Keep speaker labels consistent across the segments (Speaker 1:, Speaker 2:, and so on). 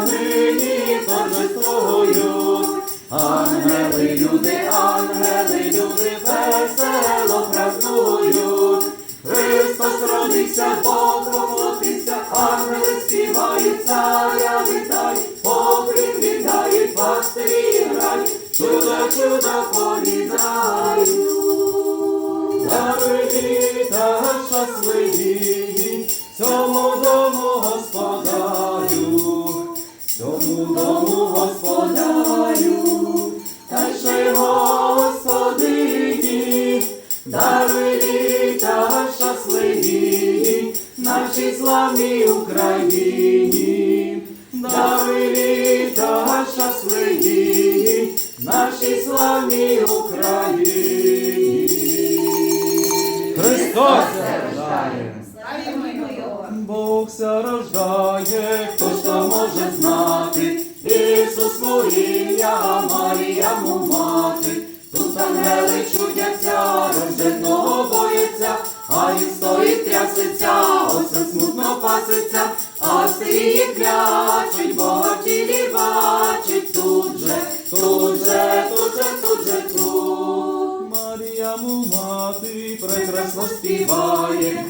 Speaker 1: нині торжествують. Ангели, люди, ангели, люди, весело празнують. Христос родився, Бог воплотився, ангели співають, царя вітають, покрив віддають, пастирі грають, чудо, чудо повідають. Дарові та щасливі, цьому дому господарю, цьому дому господарю, та ще господині, дарові та щасливі, нашій славній Україні, дарові та щасливі, нашій славній Україні. Бог ся рождає, хто ж то може знати, Ісус ім'я, Марія му мати, тут ангели чудяться, рожденого боїться, а він стоїть трясеться, осе смутно паситься, а стрії клячуть, в тілі бачить, тут же, тут же, тут же, тут же, тут. Марія му мати прекрасно співає,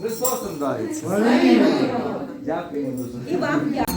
Speaker 1: Христос рождається. Дякуємо дуже.
Speaker 2: І вам дякую.